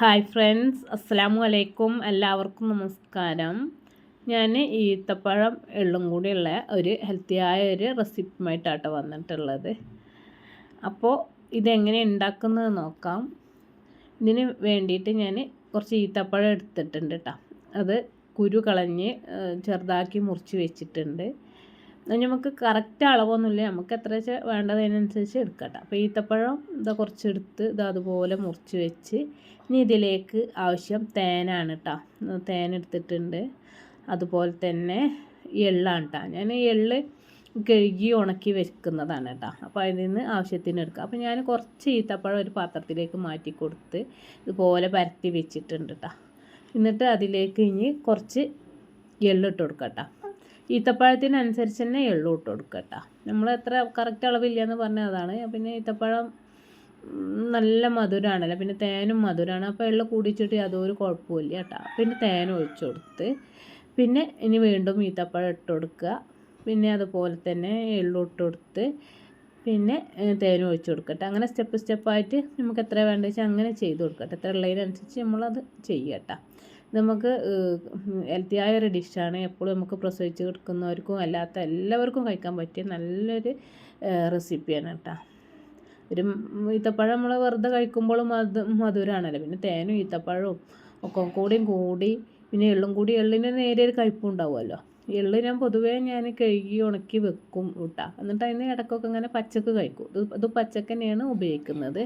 Hi friends അസ്സാമു അലൈക്കും. എല്ലാവർക്കും നമസ്കാരം. ഞാൻ ഈത്തപ്പഴം എള്ളും കൂടിയുള്ള ഒരു ഹെൽത്തിയായ ഒരു റെസിപ്പിയുമായിട്ടാട്ടോ വന്നിട്ടുള്ളത്. അപ്പോൾ ഇതെങ്ങനെ ഉണ്ടാക്കുന്നത് നോക്കാം. ഇതിന് വേണ്ടിയിട്ട് ഞാൻ കുറച്ച് ഈത്തപ്പഴം എടുത്തിട്ടുണ്ട് കേട്ടോ അത് കുരു കളഞ്ഞ് ചെറുതാക്കി മുറിച്ച് വെച്ചിട്ടുണ്ട്. നമുക്ക് കറക്റ്റ് അളവൊന്നുമില്ല. നമുക്ക് എത്ര വെച്ചാൽ വേണ്ടതിനനുസരിച്ച് എടുക്കട്ടെ. അപ്പോൾ ഈത്തപ്പഴം ഇതാ കുറച്ചെടുത്ത് ഇത് അതുപോലെ മുറിച്ച് വെച്ച് ഇനി ഇതിലേക്ക് ആവശ്യം തേനാണ് കേട്ടോ തേൻ എടുത്തിട്ടുണ്ട്. അതുപോലെ തന്നെ എള്ളാണ് കേട്ടോ ഞാൻ എള്ള് കഴുകി ഉണക്കി വെക്കുന്നതാണ് കേട്ടോ അപ്പോൾ അതിൽ നിന്ന് ആവശ്യത്തിന് എടുക്കുക അപ്പോൾ ഞാൻ കുറച്ച് ഈത്തപ്പഴം ഒരു പാത്രത്തിലേക്ക് മാറ്റി കൊടുത്ത് ഇതുപോലെ പരത്തി വെച്ചിട്ടുണ്ട് കേട്ടോ എന്നിട്ട് അതിലേക്ക് ഇനി കുറച്ച് എള്ളിട്ട് കൊടുക്കാം കേട്ടോ ഈത്തപ്പഴത്തിനനുസരിച്ച് തന്നെ എള്ളു ഇട്ട് കൊടുക്കുക കേട്ടോ നമ്മൾ എത്ര കറക്റ്റ് അളവില്ല എന്ന് പിന്നെ ഈത്തപ്പഴം നല്ല മധുരമാണല്ലോ പിന്നെ തേനും മധുരമാണ് അപ്പോൾ എള്ളു കൂടിച്ചിട്ട് യാതൊരു കുഴപ്പമില്ല കേട്ടോ പിന്നെ തേൻ ഒഴിച്ചു കൊടുത്ത്. പിന്നെ ഇനി വീണ്ടും ഈത്തപ്പഴം ഇട്ട് കൊടുക്കുക. പിന്നെ അതുപോലെ തന്നെ എള്ളു ഇട്ട് കൊടുത്ത് പിന്നെ തേനും ഒഴിച്ച് കൊടുക്കട്ടെ. അങ്ങനെ സ്റ്റെപ്പ് സ്റ്റെപ്പായിട്ട് നമുക്ക് എത്ര വേണ്ടത് വെച്ചാൽ അങ്ങനെ ചെയ്ത് കൊടുക്കട്ടെ. എത്ര ഉള്ളതിനനുസരിച്ച് നമ്മളത് ചെയ്യട്ടോ. നമുക്ക് ഹെൽത്തിയായ ഒരു ഡിഷാണ് എപ്പോഴും നമുക്ക് പ്രസവിച്ച് കിടക്കുന്നവർക്കും അല്ലാത്ത എല്ലാവർക്കും കഴിക്കാൻ പറ്റിയ നല്ലൊരു റെസിപ്പിയാണ് കേട്ടോ ഒരു ഈത്തപ്പഴം നമ്മൾ വെറുതെ കഴിക്കുമ്പോഴും മധു മധുരമാണല്ലോ പിന്നെ തേനും ഈത്തപ്പഴവും ഒക്കെ കൂടിയും കൂടി പിന്നെ എള്ളും കൂടി എള്ളിന് നേരെ ഒരു കയ്പും ഉണ്ടാവുമല്ലോ. എള്ള് ഞാൻ പൊതുവേ ഞാൻ കഴുകി ഉണക്കി വെക്കും കേട്ടോ എന്നിട്ട് അതിന് ഇടയ്ക്കൊക്കെ ഇങ്ങനെ പച്ചക്ക് കഴിക്കും. ഇത് ഇത് തന്നെയാണ് ഉപയോഗിക്കുന്നത്.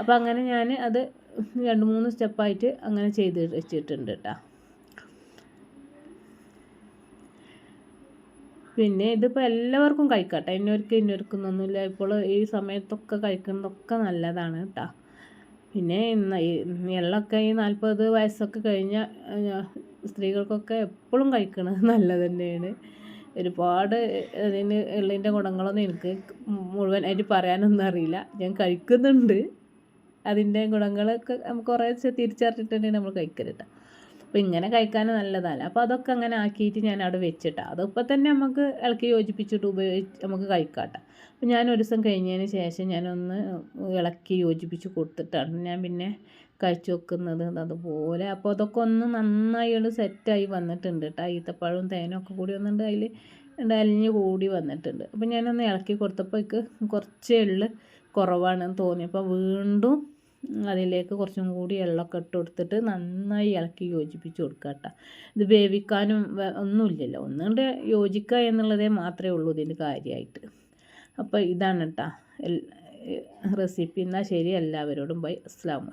അപ്പോൾ അങ്ങനെ ഞാൻ അത് രണ്ട് മൂന്ന് സ്റ്റെപ്പായിട്ട് അങ്ങനെ ചെയ്ത് വെച്ചിട്ടുണ്ട് കേട്ടോ പിന്നെ ഇതിപ്പോൾ എല്ലാവർക്കും കഴിക്കട്ടെ. ഇന്നവർക്ക് ഇന്നവർക്കൊന്നൊന്നുമില്ല ഇപ്പോൾ ഈ സമയത്തൊക്കെ കഴിക്കുന്നതൊക്കെ നല്ലതാണ് കേട്ടോ പിന്നെ ഇന്ന് എള്ളൊക്കെ ഈ നാൽപ്പത് വയസ്സൊക്കെ കഴിഞ്ഞ സ്ത്രീകൾക്കൊക്കെ എപ്പോഴും കഴിക്കണത് നല്ലത് തന്നെയാണ്. ഒരുപാട് അതിന് എള്ളിന്റെ ഗുണങ്ങളൊന്നും എനിക്ക് മുഴുവനായിട്ട് പറയാനൊന്നും അറിയില്ല. ഞാൻ കഴിക്കുന്നുണ്ട്. അതിന്റെ ഗുണങ്ങളൊക്കെ നമുക്ക് കുറേ തിരിച്ചറിഞ്ഞിട്ടുണ്ടെങ്കിൽ നമ്മൾ കഴിക്കരുത്. അപ്പോൾ ഇങ്ങനെ കഴിക്കാൻ നല്ലതല്ല. അപ്പോൾ അതൊക്കെ അങ്ങനെ ആക്കിയിട്ട് ഞാൻ അവിടെ വെച്ചിട്ടാണ് അതിപ്പോൾ തന്നെ നമുക്ക് ഇളക്കി യോജിപ്പിച്ചിട്ട് ഉപയോഗിച്ച് നമുക്ക് കഴിക്കാട്ടെ. അപ്പോൾ ഞാൻ ഒരു ദിവസം കഴിഞ്ഞതിന് ശേഷം ഞാനൊന്ന് ഇളക്കി യോജിപ്പിച്ച് കൊടുത്തിട്ടാണ് ഞാൻ പിന്നെ കഴിച്ചു വെക്കുന്നത് അതുപോലെ. അപ്പോൾ അതൊക്കെ ഒന്ന് നന്നായി ഒന്ന് സെറ്റായി വന്നിട്ടുണ്ട് കേട്ടോ. ഈത്തപ്പഴവും ഒക്കെ കൂടി വന്നിട്ട് അതിൽ അലിഞ്ഞ് കൂടി വന്നിട്ടുണ്ട്. അപ്പോൾ ഞാനൊന്ന് ഇളക്കി കൊടുത്തപ്പോൾ കുറച്ചേ ഉള്ളു കുറവാണെന്ന് തോന്നി. അപ്പോൾ വീണ്ടും അതിലേക്ക് കുറച്ചും കൂടി എള്ളൊക്കെ ഇട്ട് കൊടുത്തിട്ട് നന്നായി ഇളക്കി യോജിപ്പിച്ച് കൊടുക്കുക കേട്ടോ. ഇത് വേവിക്കാനും ഒന്നുമില്ലല്ലോ ഒന്നുകൊണ്ട് യോജിക്കുക എന്നുള്ളതേ മാത്രമേ ഉള്ളൂ ഇതിന്റെ കാര്യമായിട്ട്. അപ്പോൾ ഇതാണ് കേട്ടോ. റെസിപ്പി. എന്നാൽ ശരി. എല്ലാവരോടും ബൈ. അസ്സാം